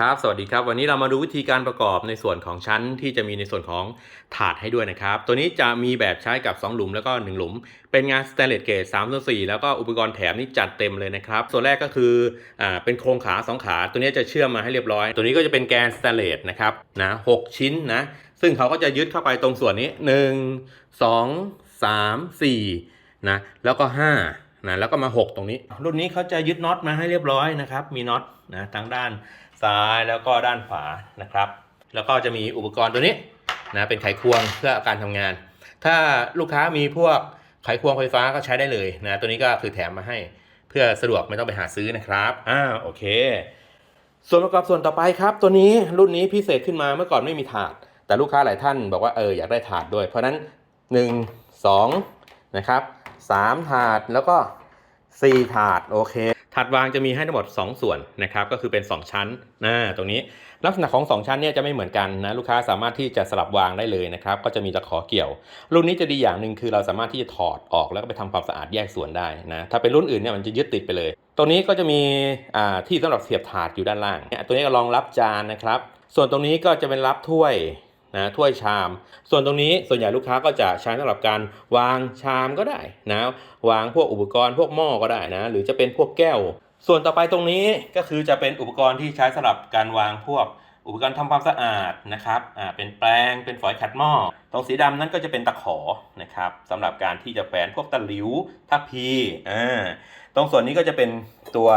ครับ สวัสดีครับ วันนี้เรามาดูวิธีการประกอบในส่วนของชั้นที่จะมีในส่วนของถาดให้ด้วยนะครับ ตัวนี้จะมีแบบใช้กับ 2 หลุมแล้วก็ 1 หลุม เป็นงานสแตนเลสเกจ3ส่วน4แล้วก็อุปกรณ์แถมนี่จัดเต็มเลยนะครับ ส่วนแรกก็คืออ่าเป็นโครงขา 2 ขา ตัวนี้จะเชื่อมมาให้เรียบร้อย ตัวนี้ก็จะเป็นแกนสแตนเลสนะครับนะหกชิ้นนะ ซึ่งเขาก็จะยึดเข้าไปตรงส่วนนี้ 1 2 3 4นะแล้วก็ 5 นะแล้วก็มา 6 ตรงนี้ รุ่นนี้เขาจะยึดน็อตมาให้เรียบร้อยนะครับ มีน็อตนะทั้งด้านซ้ายแล้วก็ด้านขวานะครับ แล้วก็จะมีอุปกรณ์ตัวนี้นะเป็นไขควงเพื่อการทำงาน ถ้าลูกค้ามีพวกไขควงไฟฟ้าก็ใช้ได้เลยนะตัวนี้ก็คือแถมมาให้เพื่อสะดวกไม่ต้องไปหาซื้อนะครับอ่าโอเค ส่วนประกอบส่วนต่อไปครับ ตัวนี้รุ่นนี้พิเศษขึ้นมาเมื่อก่อนไม่มีถาด แต่ลูกค้าหลายท่านบอกว่าเอออยากได้ถาดด้วย เพราะฉะนั้น 1 2นะครับ3ถาดแล้วก็ 4 ถาดโอเค ถาดวางจะมีให้ทั้งหมด 2 ส่วนนะครับก็คือเป็น 2 ชั้นนะตรงนี้ลักษณะของ 2 ชั้นเนี่ยจะไม่เหมือนกันนะลูกค้าสามารถที่จะสลับวางได้เลยนะครับก็จะมีตะขอเกี่ยว รุ่นนี้จะดีอย่างหนึ่งคือเราสามารถที่จะถอดออกแล้วก็ไปทำความสะอาดแยกส่วนได้นะถ้าเป็นรุ่นอื่นเนี่ยมันจะยึดติดไปเลย ตรงนี้ก็จะมีอ่าที่สำหรับเสียบถาดอยู่ด้านล่างเนี่ยตัวนี้ก็รองรับจานนะครับส่วนตรงนี้ก็จะเป็นรับถ้วย นะถ้วยชาม ส่วนตรงนี้ส่วนใหญ่ลูกค้าก็จะใช้สำหรับการวางชามก็ได้นะวางพวกอุปกรณ์พวกหม้อก็ได้นะหรือจะเป็นพวกแก้ว ส่วนต่อไปตรงนี้ก็คือจะเป็นอุปกรณ์ที่ใช้สำหรับการวางพวกอุปกรณ์ทำความสะอาดนะครับ อ่า เป็นแปรงเป็นฝอยขัดหม้อ ตรงสีดำนั่นก็จะเป็นตะขอนะครับสำหรับการที่จะแฝนพวกตะหลิวทัพพี อ่า ตรงส่วนนี้ก็จะเป็นตัว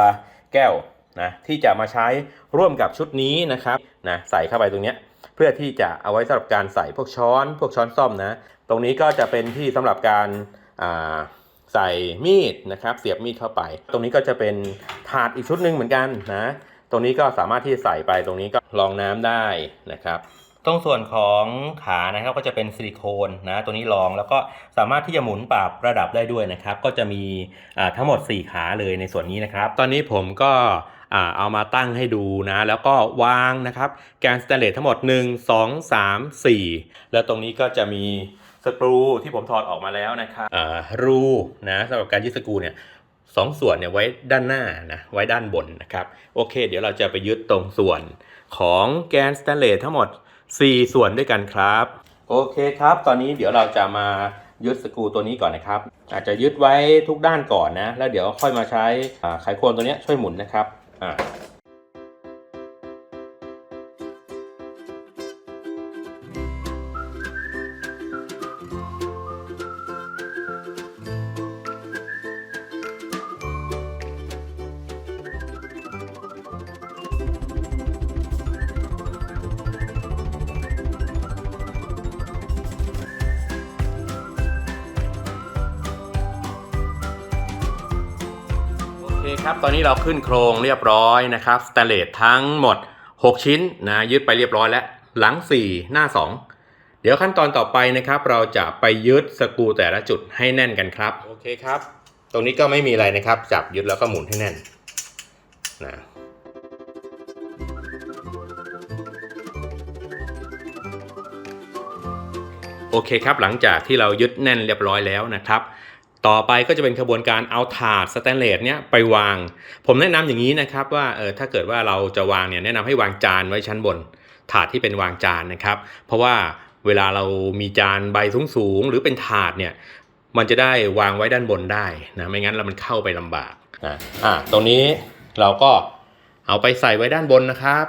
แก้ว นะที่จะมาใช้ร่วมกับชุดนี้นะครับนะใส่เข้าไปตรงนี้เพื่อที่จะเอาไว้สำหรับการใส่พวกช้อน พวกช้อนซ่อมนะตรงนี้ก็จะเป็นที่สำหรับการใส่มีดนะครับ เสียบมีดเข้าไป ตรงนี้ก็จะเป็นถาดอีกชุดหนึ่งเหมือนกันนะตรงนี้ก็สามารถที่จะใส่ไปตรงนี้ก็รองน้ำได้นะครับตรงส่วนของขานะครับก็จะเป็นซิลิโคนนะตัวนี้รองแล้วก็สามารถที่จะหมุนปรับระดับได้ด้วยนะครับ ก็จะมีทั้งหมด 4 ขาเลยในส่วนนี้นะครับ ตอนนี้ผมก็ เอามาตั้งให้ดูนะ แล้วก็วางนะครับแกนสแตนเลสทั้งหมด 1 2 3 4 แล้วตรงนี้ก็จะมีสกรูที่ผมถอดออกมาแล้วนะครับรูนะสำหรับการยึดสกรูเนี่ยสองส่วนเนี่ยไว้ด้านหน้านะไว้ด้านบนนะครับ โอเค เดี๋ยวเราจะไปยึดตรงส่วนของแกนสแตนเลสทั้งหมด 4 ส่วนด้วยกันครับ โอเคครับ ตอนนี้เดี๋ยวเราจะมายึดสกรูตัวนี้ก่อนนะครับ อาจจะยึดไว้ทุกด้านก่อนนะ แล้วเดี๋ยวค่อยมาใช้ไขควงตัวนี้ช่วยหมุนนะครับ อ่า คครับ ตอนนี้เราขึ้นโครงเรียบร้อยนะครับสแตนเลสทั้งหมด 6 ชิ้นนะยึดไปเรียบร้อยแล้ว หลัง 4 หน้า 2 เดี๋ยวขั้นตอนต่อไปนะครับ เราจะไปยึดสกรูแต่ละจุดให้แน่นกันครับ โอเคครับ ตรงนี้ก็ไม่มีอะไรนะครับ จับยึดแล้วก็หมุนให้แน่นนะโอเคครับ หลังจากที่เรายึดแน่นเรียบร้อยแล้วนะครับ ต่อไปก็จะเป็นขบวนการเอาถาดสแตนเลสเนี้ยไปวาง ผมแนะนำอย่างนี้นะครับว่าเออถ้าเกิดว่าเราจะวางเนี่ยแนะนำให้วางจานไว้ชั้นบน ถาดที่เป็นวางจานนะครับ เพราะว่าเวลาเรามีจานใบสูงๆหรือเป็นถาดเนี่ยมันจะได้วางไว้ด้านบนได้นะไม่งั้นเรามันเข้าไปลำบากอะอะตรงนี้เราก็เอาไปใส่ไว้ด้านบนนะครับ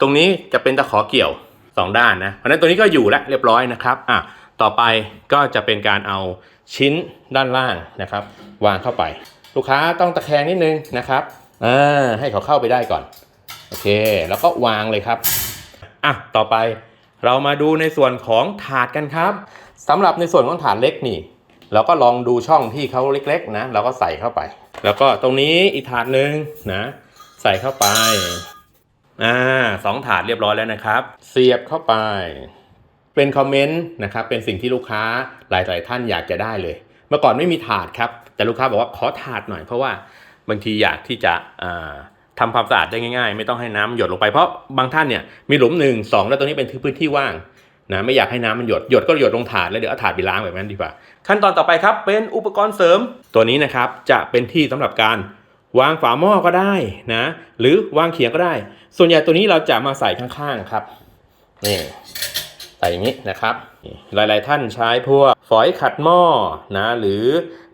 ตรงนี้จะเป็นตะขอเกี่ยว 2 ด้านนะเพราะฉะนั้นตัวนี้ก็อยู่แล้วเรียบร้อยนะครับอะ ต่อไปก็จะเป็นการเอาชิ้นด้านล่างนะครับ วางเข้าไป ลูกค้าต้องตะแคงนิดนึงนะครับอ่าให้เขาเข้าไปได้ก่อนโอเค แล้วก็วางเลยครับอะต่อไปเรามาดูในส่วนของถาดกันครับสำหรับในส่วนของถาดเล็กนี่ เราก็ลองดูช่องที่เขาเล็กๆนะเราก็ใส่เข้าไป แล้วก็ตรงนี้อีกถาดหนึ่งนะใส่เข้าไปอ่าสองถาดเรียบร้อยแล้วนะครับ เสียบเข้าไป เป็นคอมเมนต์นะครับเป็นสิ่งที่ลูกค้าหลาย ๆ ท่านอยากจะได้เลย เมื่อก่อนไม่มีถาดครับ แต่ลูกค้าบอกว่าขอถาดหน่อยเพราะว่าบางทีอยากที่จะอ่าทำความสะอาดได้ง่าย ๆ ไม่ต้องให้น้ำหยดลงไปเพราะบางท่านเนี่ยมีหลุมหนึ่งสองแล้วตรงนี้เป็นพื้นที่ว่างนะไม่อยากให้น้ำมันหยดหยดก็หยดลงถาดแล้วเดี๋ยวเอาถาดไปล้างแบบนั้นดีกว่า ขั้นตอนต่อไปครับเป็นอุปกรณ์เสริมตัวนี้นะครับจะเป็นที่สำหรับการวางฝาหม้อก็ได้นะ หรือวางเขียงก็ได้ ส่วนใหญ่ตัวนี้เราจะมาใส่ข้างๆครับนี่ ส่อย่างนี้นะครับ หลายๆท่านใช้พวกฝอยขัดหม้อนะหรือ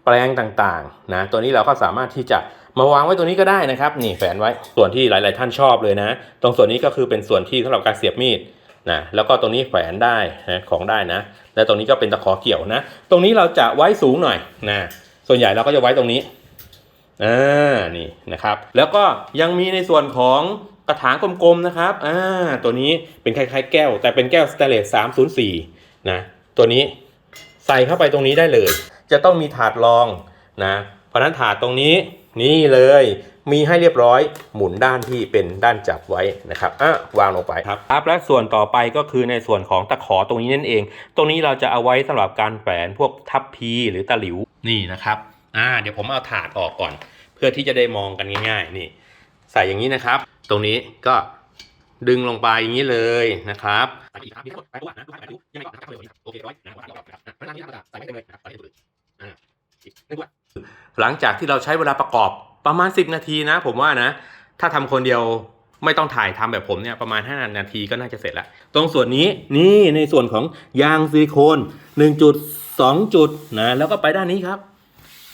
แปรงต่างๆนะตัวนี้เราก็สามารถที่จะมาวางไว้ตัวนี้ก็ได้นะครับ นี่แฝนไว้ส่วนที่หลาย ๆ ท่านชอบเลยนะ ตรงส่วนนี้ก็คือเป็นส่วนที่สำหรับการเสียบมีดนะแล้วก็ตรงนี้แฝนได้นะของได้นะ และตรงนี้ก็เป็นตะขอเกี่ยวนะ ตรงนี้เราจะไว้สูงหน่อยนะส่วนใหญ่เราก็จะไว้ตรงนี้อ่านี่นะครับ แล้วก็ยังมีในส่วนของกระถางกลมๆนะครับอ่าตัวนี้เป็นคล้ายๆแก้ว แต่เป็นแก้วสเตนเลส304นะตัวนี้ใส่เข้าไปตรงนี้ได้เลย จะต้องมีถาดรองนะเพราะนั้นถาดตรงนี้นี่เลยมีให้เรียบร้อยหมุนด้านที่เป็นด้านจับไว้นะครับอะวางลงไปครับครับและส่วนต่อไปก็คือในส่วนของตะขอตรงนี้นั่นเอง ตรงนี้เราจะเอาไว้สำหรับการแฝนพวกทับพีหรือตะหลิวนี่นะครับอ่าเดี๋ยวผมเอาถาดออกก่อน เพื่อที่จะได้มองกันง่าย ๆ นี่ ใส่อย่างนี้นะครับ ตรงนี้ก็ดึงลงไปอย่างนี้เลยนะครับใส่อีกครับมีทั้งหมดแปดตัวนะดูให้แปดตัวยังไงก็นับเลยโอเคร้อยนะวางนะครับเพราะฉะนั้นนี่ใส่ไม่เต็มเลยนะครับใส่ให้ตัวอ่าอีกหนึ่งตัวหลังจากที่เราใช้เวลาประกอบประมาณ 10 นาทีนะ ผมว่านะ ถ้าทำคนเดียวไม่ต้องถ่ายทำแบบผมเนี่ยประมาณ 5 นาทีก็น่าจะเสร็จแล้ว ตรงส่วนนี้นี่ในส่วนของยางซิลิโคน 1 จุด 2 จุดนะแล้วก็ไปด้านนี้ครับ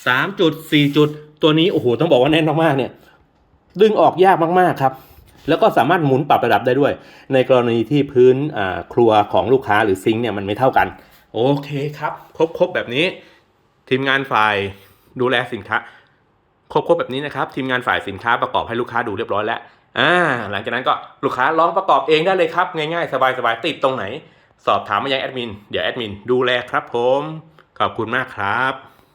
สามจุดสี่จุด ตัวนี้โอ้โหต้องบอกว่าแน่นมากๆเนี่ย ดึงออกยากมากๆครับ แล้วก็สามารถหมุนปรับระดับได้ด้วย ในกรณีที่พื้นครัวของลูกค้าหรือซิงค์เนี่ยมันไม่เท่ากัน โอเคครับ ครบครบแบบนี้ ทีมงานฝ่ายดูแลสินค้าครบครบแบบนี้นะครับ ทีมงานฝ่ายสินค้าประกอบให้ลูกค้าดูเรียบร้อยแล้วอ่าหลังจากนั้นก็ลูกค้าลองประกอบเองได้เลยครับ ง่ายๆ สบายๆติดตรงไหน สอบถามมายังแอดมินเดี๋ยวแอดมินดูแลครับผม ขอบคุณมากครับ